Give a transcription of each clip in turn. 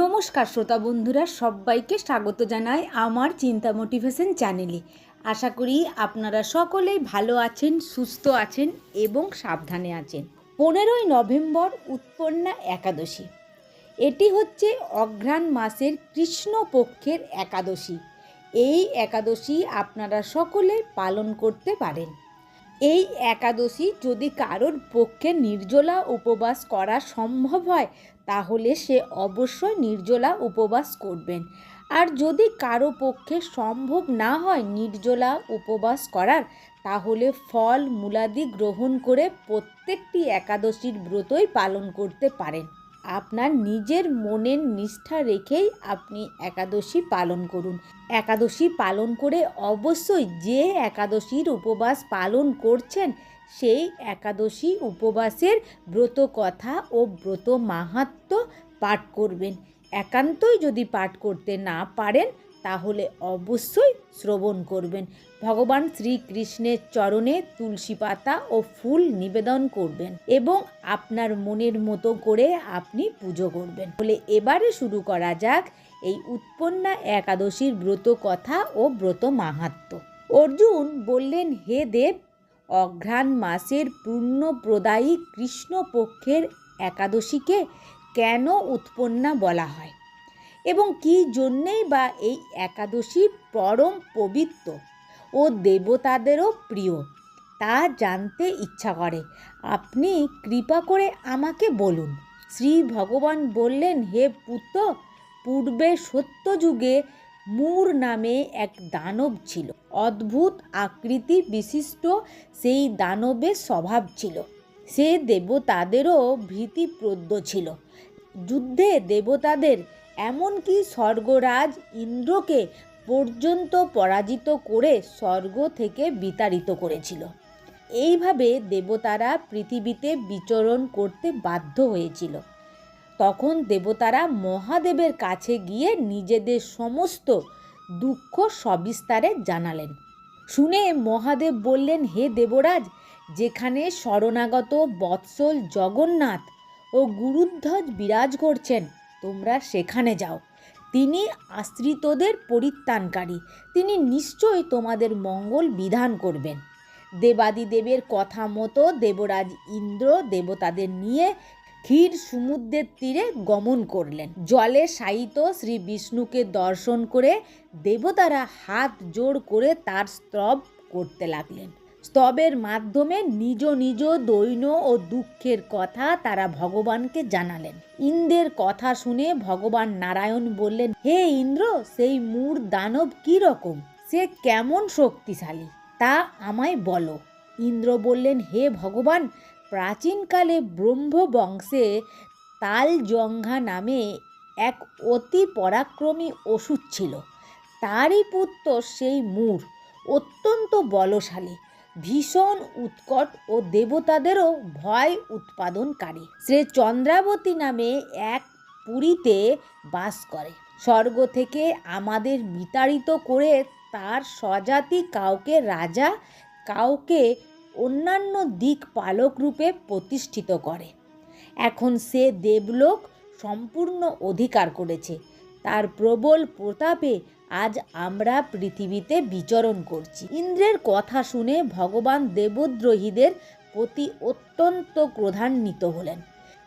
নমস্কার শ্রোতা বন্ধুরা, সবাইকে স্বাগত জানাই আমার চিন্তা মোটিভেশন চ্যানেলে। আশা করি আপনারা সকলেই ভালো আছেন, সুস্থ আছেন এবং সাবধানে আছেন। পনেরোই নভেম্বর উৎপন্না একাদশী। এটি হচ্ছে অঘ্রাণ মাসের কৃষ্ণপক্ষের একাদশী। এই একাদশী আপনারা সকলে পালন করতে পারেন। এই একাদশী যদি কারোর পক্ষে নির্জলা উপবাস করা সম্ভব হয় তাহলে সে অবশ্যই নির্জলা উপবাস করবেন। আর যদি কারও পক্ষে সম্ভব না হয় নির্জলা উপবাস করার, তাহলে ফল মূলাদি গ্রহণ করে প্রত্যেকটি একাদশীর ব্রতই পালন করতে পারেন। আপনার নিজের মনের নিষ্ঠা রেখেই আপনি একাদশী পালন করুন। একাদশী পালন করে অবশ্যই যে একাদশীর উপবাস পালন করছেন সেই একাদশী উপবাসের ব্রত কথা ও ব্রত মাহাত্ম পাঠ করবেন। একান্তই যদি পাঠ করতে না পারেন, তাহলে অবশ্যই শ্রবণ করবেন। ভগবান শ্রীকৃষ্ণের চরণে তুলসী পাতা ও ফুল নিবেদন করবেন এবং আপনার মনের মতো করে আপনি পুজো করবেন। বলে এবারে শুরু করা যাক এই উৎপন্না একাদশীর ব্রত কথা ও ব্রত মাহাত্ম। অর্জুন বললেন, হে দেব অঘ্রাণ মাসের পূর্ণপ্রদায়ী কৃষ্ণপক্ষের একাদশীকে কেন উৎপন্না বলা হয়? এবং কী জন্যেই বা এই একাদশী পরম পবিত্র ও দেবতাদেরও প্রিয়? তা জানতে ইচ্ছা করে। আপনি কৃপা করে আমাকে বলুন। শ্রী ভগবান বললেন, হে পুত্র, পূর্বে সত্যযুগে মূর নামে এক দানব ছিল। অদ্ভুত আকৃতি বিশিষ্ট সেই দানবের স্বভাব ছিল। সে দেবতাদেরও ভীতিপ্রদ্য ছিল। যুদ্ধে দেবতাদের এমনকি স্বর্গরাজ ইন্দ্রকে পর্যন্ত পরাজিত করে স্বর্গ থেকে বিতাড়িত করেছিল। এইভাবে দেবতারা পৃথিবীতে বিচরণ করতে বাধ্য হয়েছিল। তখন দেবতারা মহাদেবের কাছে গিয়ে নিজেদের সমস্ত দুঃখ সবিস্তারে জানালেন। শুনে মহাদেব বললেন, হে দেবরাজ, যেখানে শরণাগত বৎসল জগন্নাথ ও গুরুধ্বজ বিরাজ করছেন, তোমরা সেখানে যাও। তিনি আশ্রিতদের পরিত্রাণকারী। তিনি নিশ্চয়ই তোমাদের মঙ্গল বিধান করবেন। দেবাদিদেবের কথা মতো দেবরাজ ইন্দ্র দেবতাদের নিয়ে ক্ষীর সমুদ্রের তীরে গমন করলেন। জলে শায়িত শ্রী বিষ্ণুকে দর্শন করে দেবতারা হাত জোড় করে তার স্তব করতে লাগলেন। স্তবের মাধ্যমে নিজ নিজ দৈন ও দুঃখের কথা তারা ভগবানকে জানালেন। ইন্দ্রের কথা শুনে ভগবান নারায়ণ বললেন, হে ইন্দ্র, সেই মূর দানব কি রকম? সে কেমন শক্তিশালী? তা আমায় বলো। ইন্দ্র বললেন, হে ভগবান প্রাচীনকালে ব্রহ্মবংশে তালজঙ্ঘা নামে এক অতি পরাক্রমী অসুর ছিল। তারই পুত্র সেই মূর, অত্যন্ত বলশালী, ভীষণ উৎকট ও দেবতাদেরও ভয় উৎপাদনকারী। শ্রী চন্দ্রাবতী নামে এক পুরীতে বাস করে। স্বর্গ থেকে আমাদের বিতাড়িত করে তার স্বজাতি কাউকে, রাজা কাউকে অন্যান্য দিক পালক রূপে প্রতিষ্ঠিত করে। এখন সে দেবলোক সম্পূর্ণ অধিকার করেছে। তার প্রবল প্রতাপে আজ আমরা পৃথিবীতে বিচরণ করছি। ইন্দ্রের কথা শুনে ভগবান দেবদ্রোহীদের প্রতি অত্যন্ত ক্রোধান্বিত হলেন।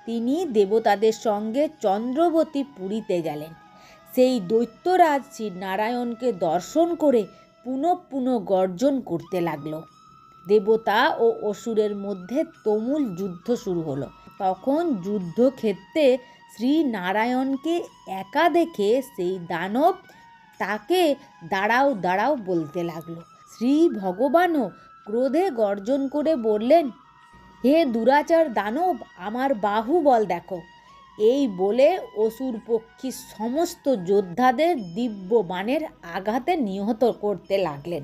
তিনি দেবতাদের সঙ্গে চন্দ্রবতী পুরীতে গেলেন। সেই দৈত্যরাজ শ্রী নারায়ণকে দর্শন করে পুনঃ পুনঃ গর্জন করতে লাগল। দেবতা ও অসুরের মধ্যে তুমুল যুদ্ধ শুরু হলো। তখন যুদ্ধক্ষেত্রে শ্রী নারায়ণকে একা দেখে সেই দানব তাকে দাঁড়াও দাঁড়াও বলতে লাগল। শ্রী ভগবানও ক্রোধে গর্জন করে বললেন, হে দুরাচার দানব, আমার বাহুবল দেখো। এই বলে অসুর পক্ষী সমস্ত যোদ্ধাদের দিব্য বাণের আঘাতে নিহত করতে লাগলেন।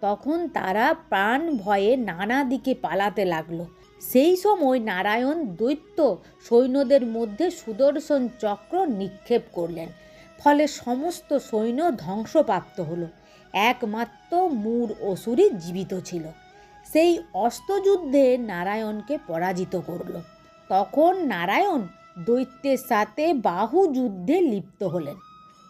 তখন তারা প্রাণ ভয়ে নানা দিকে পালাতে লাগল। সেই সময় নারায়ণ দৈত্য সৈন্যদের মধ্যে সুদর্শন চক্র নিক্ষেপ করলেন। ফলে সমস্ত সৈন্য ধ্বংসপ্রাপ্ত হলো। একমাত্র মূর অসুরই জীবিত ছিল। সেই অস্ত্রযুদ্ধে নারায়ণকে পরাজিত করল। তখন নারায়ণ দৈত্যের সাথে বাহু যুদ্ধে লিপ্ত হলেন।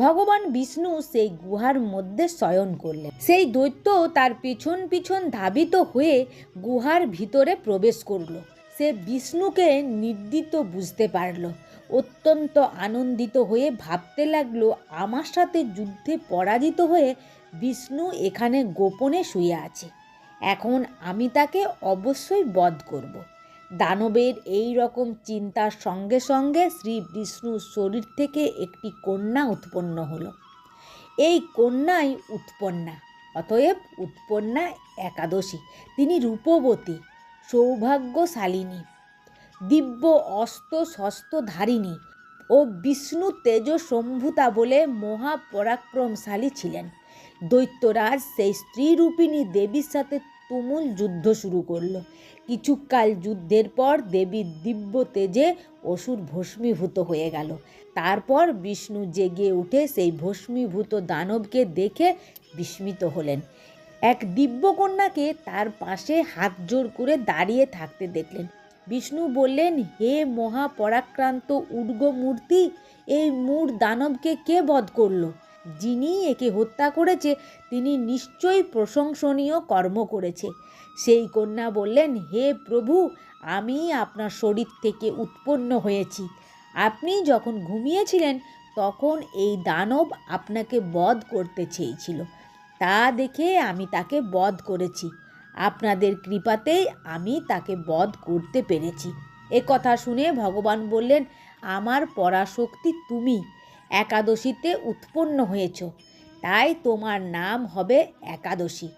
ভগবান বিষ্ণু সেই গুহার মধ্যে শয়ন করলেন। সেই দৈত্য তার পিছন পিছন ধাবিত হয়ে গুহার ভিতরে প্রবেশ করল। সে বিষ্ণুকে নির্দিত বুঝতে পারল। অত্যন্ত আনন্দিত হয়ে ভাবতে লাগল, আমার সাথে যুদ্ধে পরাজিত হয়ে বিষ্ণু এখানে গোপনে শুয়ে আছে। এখন আমি তাকে অবশ্যই বধ করব। দানবের এই রকম চিন্তার সঙ্গে সঙ্গে শ্রী বিষ্ণুর শরীর থেকে একটি কন্যা উৎপন্ন হলো। এই কন্যাই উৎপন্না, অতএব উৎপন্না একাদশী। তিনি রূপবতী, সৌভাগ্যশালিনী, দিব্য অস্ত শস্ত্র ধারিণী ও বিষ্ণু তেজ সম্ভুতা বলে মহাপরাক্রমশালী ছিলেন। দৈত্যরাজ সেই স্ত্রীরূপিণী দেবীর সাথে তুমুল যুদ্ধ শুরু করল। কিছুকাল যুদ্ধের পর দেবীর দিব্য তেজে অসুর ভস্মীভূত হয়ে গেল। তারপর বিষ্ণু জেগে উঠে সেই ভস্মীভূত দানবকে দেখে বিস্মিত হলেন। এক দিব্যকন্যাকে তার পাশে হাত জোর করে দাঁড়িয়ে থাকতে দেখলেন। বিষ্ণু বললেন, হে মহাপরাক্রান্ত উর্গ মূর্তি এই মূর দানবকে কে বধ করল? যিনি একে হত্যা করেছে, তিনি নিশ্চয়ই প্রশংসনীয় কর্ম করেছে। সেই কন্যা বললেন, হে প্রভু, আমি আপনার শরীর থেকে উৎপন্ন হয়েছি। আপনি যখন ঘুমিয়েছিলেন, তখন এই দানব আপনাকে বধ করতে চেয়েছিল। তা দেখে আমি তাকে বধ করেছি। আপনাদের কৃপাতেই আমি তাকে বধ করতে পেরেছি। এ কথা শুনে ভগবান বললেন, আমার পরাশক্তি তুমি একাদশীতে উৎপন্ন হয়েছ, তাই তোমার নাম হবে একাদশী।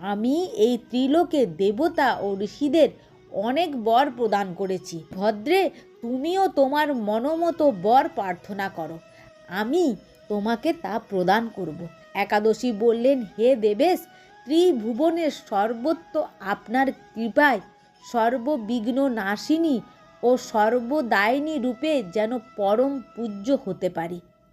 আমি এই ত্রিলোকে দেবতা ও ঋষিদের অনেক বর প্রদান করেছি। ভদ্রে, তুমিও তোমার মনোমতো বর প্রার্থনা করো। আমি তোমাকে তা প্রদান করব। একাদশী বললেন, হে দেবেশ, ত্রিভুবনের সর্বত্র আপনার কৃপায় সর্ববিঘ্ন নাশিনী ও সর্বদায়িনী রূপে যেন পরম পূজ্য হতে পারি।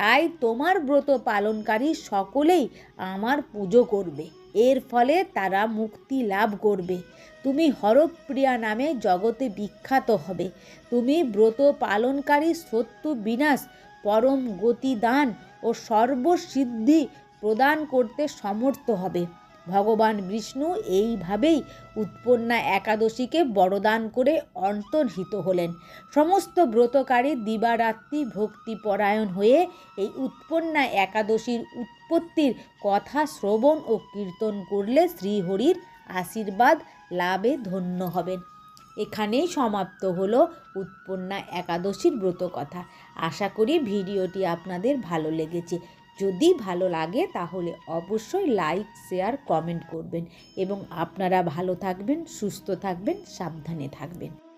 তাই তোমার ব্রত পালনকারী সকলেই আমার পুজো করবে। এর ফলে তারা মুক্তি লাভ করবে। তুমি হরপ্রিয়া নামে জগতে বিখ্যাত হবে। তুমি ব্রত পালনকারী সত্য বিনাশ, পরম গতিদান ও সর্বসিদ্ধি প্রদান করতে সমর্থ হবে। ভগবান বিষ্ণু এইভাবেই উৎপন্না একাদশীকে বড়দান করে অন্তর্হিত হলেন। সমস্ত ব্রতকারী দিবারাত্রি ভক্তিপরায়ণ হয়ে এই উৎপন্না একাদশীর উৎপত্তির কথা শ্রবণ ও কীর্তন করলে শ্রীহরির আশীর্বাদ লাভে ধন্য হবেন। এখানেই সমাপ্ত হলো উৎপন্না একাদশীর ব্রত কথা আশা করি ভিডিওটি আপনাদের ভালো লেগেছে। যদি ভালো লাগে, তাহলে অবশ্যই লাইক শেয়ার কমেন্ট করবেন। এবং আপনারা ভালো থাকবেন, সুস্থ থাকবেন, সাবধানে থাকবেন।